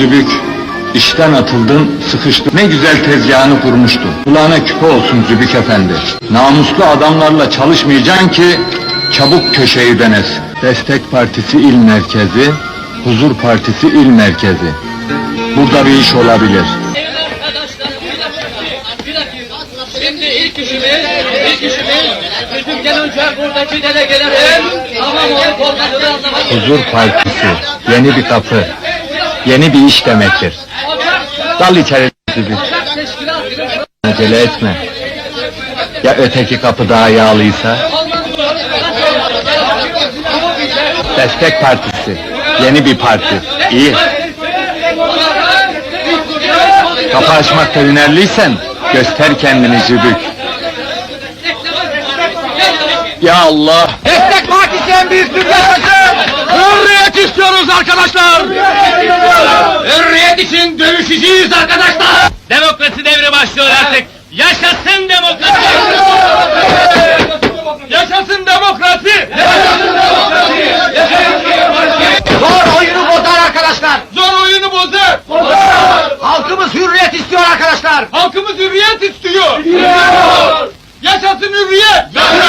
Zübük, işten atıldın, sıkıştın. Ne güzel tezgahını kurmuştun. Kulağına küpe olsun Zübük efendi. Namuslu adamlarla çalışmayacaksın ki çabuk köşeyi denesin. Destek Partisi İl Merkezi, Huzur Partisi İl Merkezi. Burada bir iş olabilir. Şimdi ilk işimiz, ilk işimiz Türk'ten önce buradaki delegelerin tamam olup olmadığını anlamak. Huzur Partisi, yeni bir kapı, yeni bir iş demektir. Dal içeri Teşkilat acele etme. Ya öteki kapı daha yağlıysa? Destek Partisi, yeni bir parti, iyi. Kapı açmakta hünerliysen, göster kendini Zübük. Ya Allah! Destek Partisi en büyük dünyası! Hürriyet istiyoruz geliyor! Hürriyet için dövüşeceğiz arkadaşlar! Demokrasi devri başlıyor artık! Yaşasın demokrasi! Yaşasın demokrasi! Yaşasın demokrasi! Zor oyunu bozar arkadaşlar! Zor oyunu bozar! Bozar! Halkımız hürriyet istiyor arkadaşlar! Halkımız hürriyet istiyor! Yaşasın hürriyet! Yaşasın!